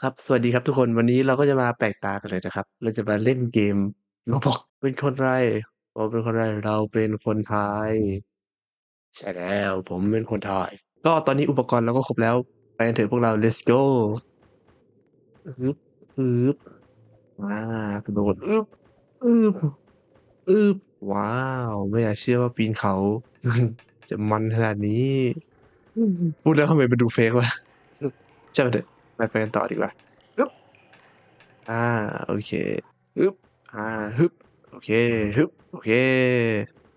ครับ สวัสดีครับทุกคน วันนี้เราก็จะมาแปลกตากันเลยนะครับ เราจะมาเล่นเกม Roblox เป็นคนไร?ผมเป็นคนไร?เราเป็นคนไทย ใช่แล้ว ผมเป็นคนไทย ก็ตอนนี้อุปกรณ์เราก็ครบแล้ว ไปกันเถอะพวกเรา Let's go ฮึบฮึบอากระโดดอึ๊บอึบอึ๊บว้าว ไม่อยากเชื่อว่าปีนเขา จะมันขนาดนี้ พูดแล้วทำไมมันดู fake วะอือช่างมันเถอะ ไปไปกันต่อดีกว่าฮึบอ่าโอเคฮึบอ่าฮึบโอเคฮึบโอเค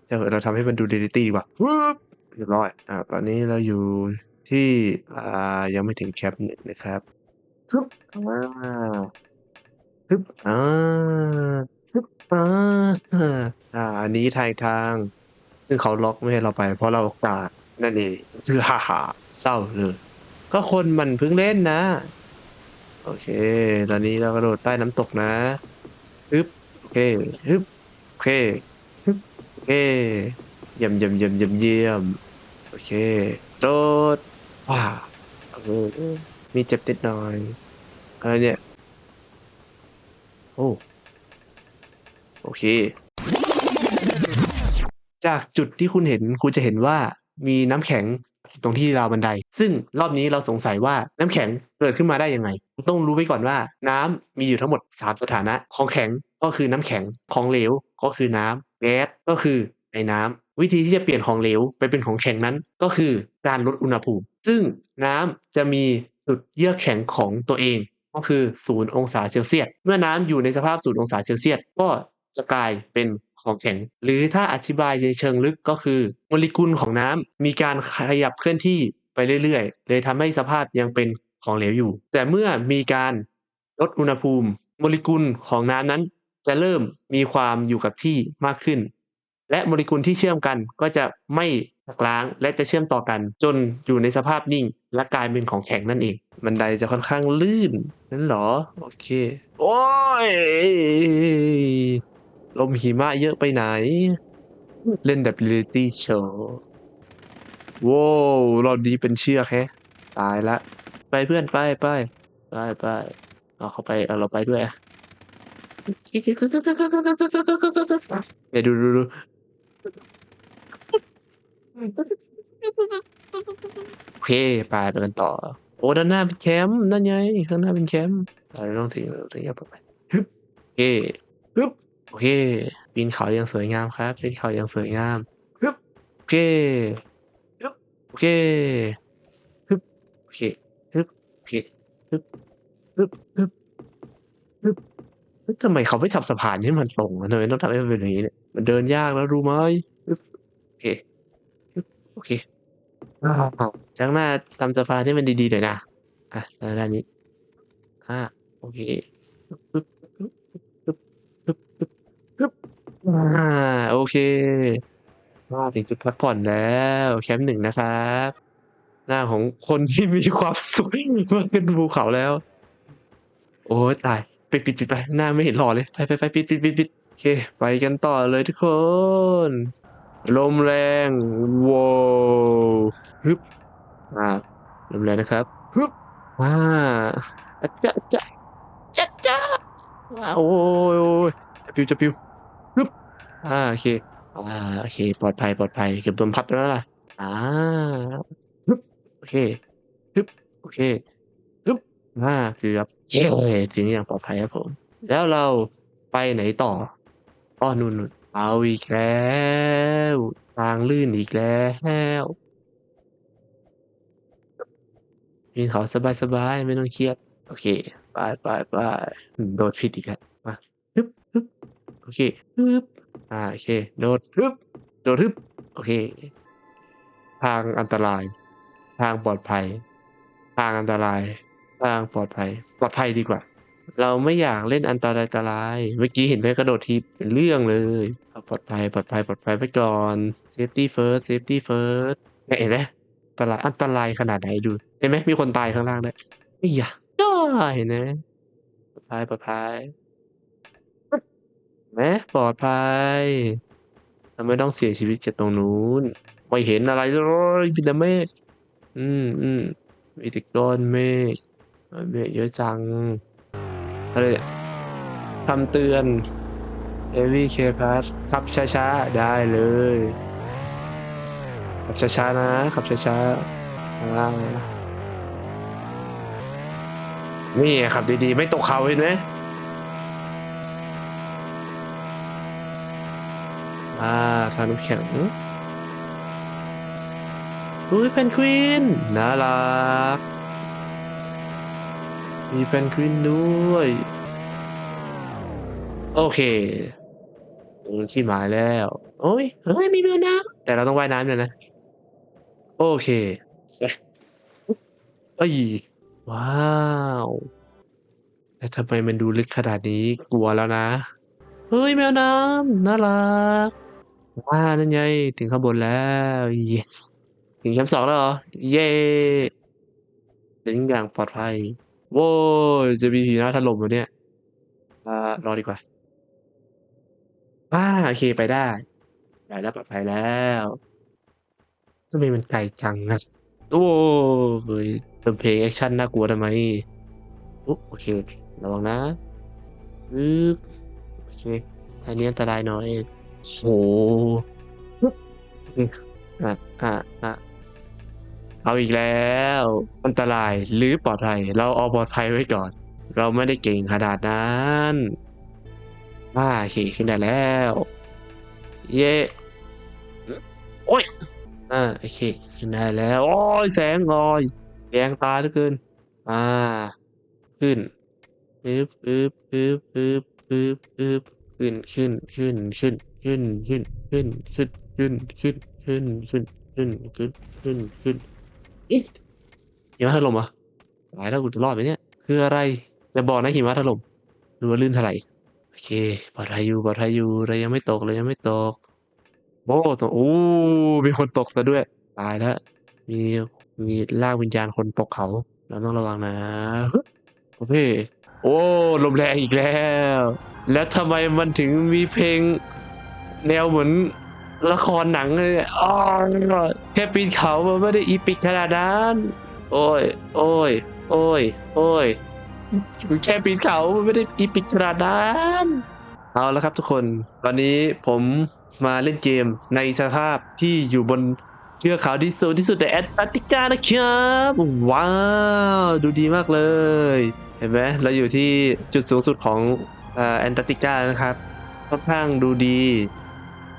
ช่าเถอเราทำให้มันดูเรียลิตีดีกว่าฮึบเรียบร้อยอ่าตอนนี้เราอยู่ที่อ่ายังไม่ถึง Camp 1นะครับฮึบอาฮึบอาฮึบอาอ่าอันนี้ทางทาง ซึ่งเขาล็อกไม่ให้เราไป เพราะเรากานั่นเองคือห่าเศร้าเลย ก็คนมันเพิ่งเล่นนะ โอเค ตอนนี้เรากระโดดใต้น้ำตกนะฮึบโอเคฮึบโอเคฮึบโอเคเยี่ยมๆๆๆๆโอเคโดดว้าโอ้โฮมีเจ็บนิดหน่อยอะไรเนี่ย?โอ้โอเค จากจุดที่คุณเห็นคุณจะเห็นว่ามีน้ำแข็ง ตรงที่ราวบันได ซึ่งรอบนี้เราสงสัยว่าน้ำแข็งเกิดขึ้นมาได้ยังไง?ต้องรู้ไว้ก่อนว่าน้ำมีอยู่ทั้งหมด 3 สถานะ ของแข็งก็คือน้ำแข็ง ของเหลวก็คือน้ำแก๊สก็คือไอน้ำวิธีที่จะเปลี่ยนของเหลวไปเป็นของแข็งนั้น ก็คือการลดอุณหภูมิ ซึ่งน้ำจะมีจุดเยือกแข็งของตัวเอง ก็คือ 0 องศาเซลเซียส เมื่อน้ำอยู่ในสภาพ 0 องศาเซลเซียส ก็จะกลายเป็น ของแข็ง หรือถ้าอธิบายในเชิงลึกก็คือโมเลกุลของน้ำมีการขยับเคลื่อนที่ไปเรื่อยๆ เลยทำให้สภาพยังเป็นของเหลวอยู่ แต่เมื่อมีการลดอุณหภูมิ โมเลกุลของน้ำนั้น จะเริ่มมีความอยู่กับที่มากขึ้น และโมเลกุลที่เชื่อมกันก็จะไม่หักล้างและจะเชื่อมต่อกัน จนอยู่ในสภาพนิ่ง และกลายเป็นของแข็งนั่นเองบันไดจะค่อนข้างลื่นงั้นหรอ?โอเค โอ๊ย ลมหิมะเยอะไปไหน?เล่นแบบเรียลตีโชว์โว้วรอบนี้เป็นเชือกแฮะตายล้วไปเพื่อนไปๆไปๆเอาเขาไปเอาเราไปด้วยอะเนี่ยดูๆๆโอเคไปไปกันต่อ โอ้ด้านหน้าเป็นแคมป์นั่นไงข้างหน้าเป็นแคมป์เราต้องถึงเราถึงจะปลอดภัยฮึบโอเคฮึบ โอเคปีนเขาอย่างสวยงามครับปีนเขาอย่างสวยงามฮึบโอเคฮึบโอเคฮึบโอเคฮึบโอเคฮึบฮึบฮึบฮึบเฮ้ยทำไมเขาไม่ทำสะพานให้มันตรงอะทำไมต้องทำให้มันเป็นอย่างงี้เนี่ยมันเดินยากนะรู้ไหม?ฮึบโอเคฮึบโอเคครั้งหน้าทำสะพานให้มันดีๆหน่อยนะอะแล้วด้านนี้อาโอเคฮึบฮึบฮึบ ฮึบ ฮึบ ฮึบ อา โอเค มาถึงจุดพักผ่อนแล้ว แคมป์1นะครับ หน้าของคนที่มีความสุขเมื่อขึ้นภูเขาแล้ว โอ๊ยตายปิดๆๆไป หน้าไม่เห็นหล่อเลย ไปๆๆปิดๆๆๆโอเค ไปกันต่อเลยทุกคน ลมแรงว้าฮึบอาลมแรงนะครับฮึบอาอะจ๊ะจ๊ะจ๊ะจ๊ะอาโอ๊ยจะปิวๆฮึบ อ่าโอเคอ่าโอเค ปลอดภัยๆเกือบโดนพัดไปแล้วล่ะอ่าฮึบโอเคฮึบโอเคฮึบอ่าเกือบเย้ถึงอย่างปลอดภัยครับผม แล้วเราไปไหนต่อ?อ้อนู่นเอาอีกแล้วทางลื่นอีกแล้วปีนเขาสบายๆไม่ต้องเครียด โอเคไปๆๆอืมโดดผิดอีกแล้วมาฮึบฮึบโอเคฮึบ อ่าโอเค โดดฮึบโดดฮึบโอเค ทางอันตราย ทางปลอดภัย ทางอันตราย ทางปลอดภัย ปลอดภัยดีกว่า เราไม่อยากเล่นอันตรายๆเมื่อกี้เห็นไหมกระโดดทีเป็นเรื่องเลยปลอดภัยปลอดภัยปลอดภัยไว้ก่อนเซฟตีเฟิร์สต์เซฟตีเฟิร์สเห็นไหมอันตรายอันตรายขนาดไหนดูเห็นไหมมีคนตายข้างล่างด้วยอัยยะจ้าเห็นไหมปลอดภัยปลอดภัย ไหมปลอดภัยเราไม่ต้องเสียชีวิตจากตรงนู้น ไม่เห็นอะไรเลยมีแต่เมฆอืมๆมีแต่ก้อนเมฆเบียเยอะจังอะไรเนี่ยคำเตือน Heavy K Pass ขับช้าๆ ได้เลยขับช้าๆ นะขับช้าๆอ่านี่ขับดีๆ ไม่ตกเขาเห็นไหม อ่าทานุแข็งอุ้ยแพนกวินน่ารัก มีแพนกวินด้วย โอเคถึงที่หมายแล้ว โอ้ยเฮ้ยมีเรือน้ำแต่เราต้องว่ายน้ำเลยนะ โอเคเอ้ยว้าวแต่ทำไมมันดูลึกขนาดนี้กลัวแล้วนะ เฮ้ยแมวน้ำน่ารัก ว้านั่นไง ถึงข้างบนแล้ว yes ถึงชั้นสองแล้วเหรอ เย้ถึงอย่างปลอดภัย โว้ยจะมีผีหน้าถล่มเหรอเนี่ย อ่า รอดีกว่าอาโอเค ไปได้ไปแล้วปลอดภัยแล้วทำไมมันไกลจังอะโอ้เฮ้ยเติมเพลงแอคชั่นน่ากลัวทำไมอุ๊บโอเค ระวังนะอึ๊บโอเคทางนี้อันตรายหน่อย โอ้โฮปึ๊บโอเคอะอะอะเอาอีกแล้ว อันตรายหรือปลอดภัย เราเอาปลอดภัยไว้ก่อน เราไม่ได้เก่งขนาดนั้นอาโอเคขึ้นได้แล้ว เย้โอ๊ยอาโอเคขึ้นได้แล้ว โอ๊ยแสงลอยแยงตาเหลือเกินอาขึ้นอึ๊บอึ๊บอึ๊บอึ๊บอึ๊บอึ๊บขึ้นขึ้นขึ้นขึ้น ขึ้นขึ้นขึ้นขึ้นขึ้นขึ้นขึ้นขึ้นขึ้นขึ้นขึ้นขึ้นอิหิมะถล่มเหรอตายแล้วกูจะรอดไหมเนี่ย คืออะไรอย่าบอกนะหิมะถล่มหรือว่าลื่นถลายโอเคปลอดภัยอยู่ปลอดภัยอยู่เรายังไม่ตกเรายังไม่ตกโอ้ตโอ้มีคนตกเสียด้วย ตายแล้ว มีมีร่างวิญญาณคนตกเขา เราต้องระวังนะฮึบโอเคโอ้ลมแรงอีกแล้ว แล้วทำไมมันถึงมีเพลง แนวเหมือนละครหนังเลยอ้อแค่ปีนเขามันไม่ได้อีปิกขนาดนั้น โอ้ย โอ้ย โอ้ย โอ้ยแค่ปีนเขามันไม่ได้อีปิกขนาดนั้นเอาและครับทุกคน ตอนนี้ผมมาเล่นเกมในสภาพที่อยู่บนเทือกเขาที่สูงที่สุดในแอนตาร์กติกานะครับ ว้าว ดูดีมากเลย เห็นไหมเราอยู่ที่จุดสูงสุดของแอนตาร์กติกานะครับ ค่อนข้างดูดี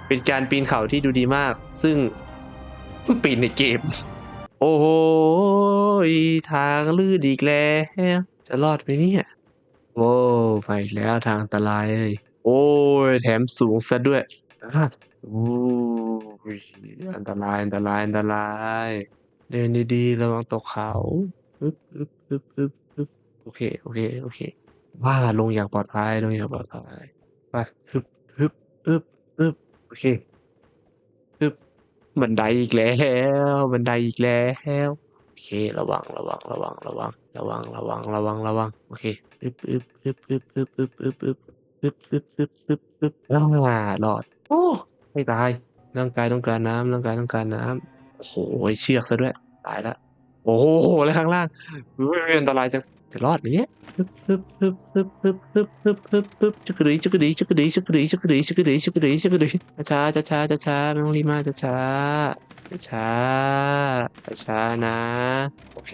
เป็นการปีนเขาที่ดูดีมาก ซึ่งปีนในเกม โอ้โหทางลื่นอีกแล้ว จะรอดไหมเนี่ยโอ้ไปอีกแล้วทางอันตรายเลยโอ้ยแถมสูงซะด้วยอ่าโอ้ยอันตรายอันตรายอันตราย เดินดีๆระวังตกเขาฮึบฮึบฮึบฮึบฮึบโอเคโอเคโอเค ว่าลงอย่างปลอดภัยลงอย่างปลอดภัยไปฮึบฮึบฮึบฮึบ โอเคฮึบบันไดอีกแล้วบันไดอีกแล้วโอเค ระวังระวังระวังระวังระวังระวังระวังระวังโอเคฮึบฮึบฮึบฮึบฮึบฮึบฮึบฮึบฮึบฮึบฮึบฮึบฮึบอารอดโอ้ไม่ตายร่างกายต้องการน้ำร่างกายต้องการน้ำโอ้โฮเชือกซะด้วยตายล้วโอ้โฮแล้วข้างล่างอันตรายจัง จะรอดไหมเนี่ยฮึบฮึบฮึบฮึบฮึบฮึบฮึบฮึบฮึบจึกกะดึ๋ยจึกกะดึ๋ยจึกกะดึ๋ยจึกกะดึ๋ยจึกกะดึ๋ยจึกกะดึ๋ยจึกกะดึ๋ยจึกกะดึ๋ยช้าๆช้าช้าไม่ต้องรีบมากช้าๆช้าๆช้านะ โอเค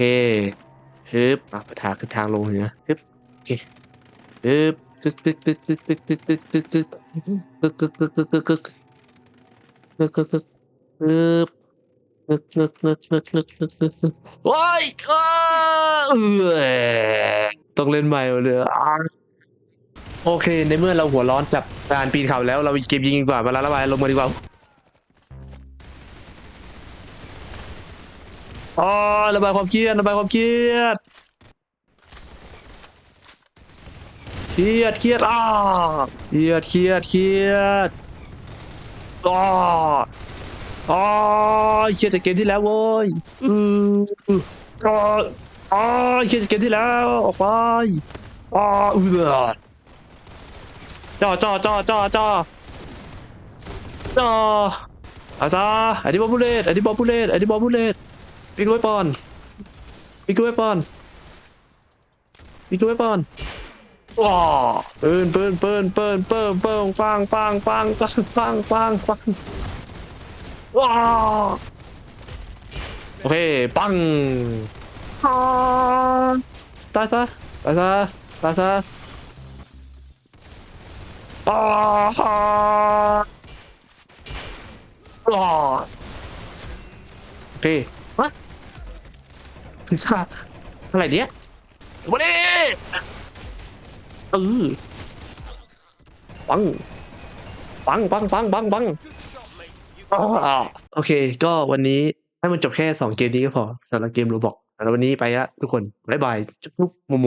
ฮึบอ่าปัญหาคือทางลงเหรอฮึบโอเคฮึบกึกกึกกึกกึกกึกกึกกึกกึกกึกกึกกึกกึกกึกกึกกึกกึกกึก ว้ายเออต้องเล่นใหม่เลยโอเค ในเมื่อเราหัวร้อนจับการปีนเขาแล้วเราเก็บยิงดีกว่ามาละระบายลงมาดีกว่าอ๋อระบายความเครียดระบายความเครียดเครียดเครียดอ๋อเครียดเครียดเครียดอ๋อ อ๋อเครียดจากเกมที่แล้วโว้ยอืออ๋ออ๋อเครียดจากเกมที่แล้วออกไปอ๋อเอือจ่อจ่อจ่อจ่อจ่อจ่ออาซาอันนี้บอลบูเลตอันนี้บอลบูเลตอันนี้บอลบูเลตปิกไว้ปอนปิกไว้ปอนพี่ช่วยก่อนว้าเปินเปินเปินเปินเปินเปินปังปังปังปังปังปัง ปังว้าโอเคปังอ่าตายซะตายซะตายซะอ่าอ่าอ่าโอ โอเค ก็วันนี้ให้มันจบแค่สองเกมนี้ก็พอสำหรับเกมโรบอกแล้ววันนี้ไปละทุกคน บ๊ายบายจุ๊บมุม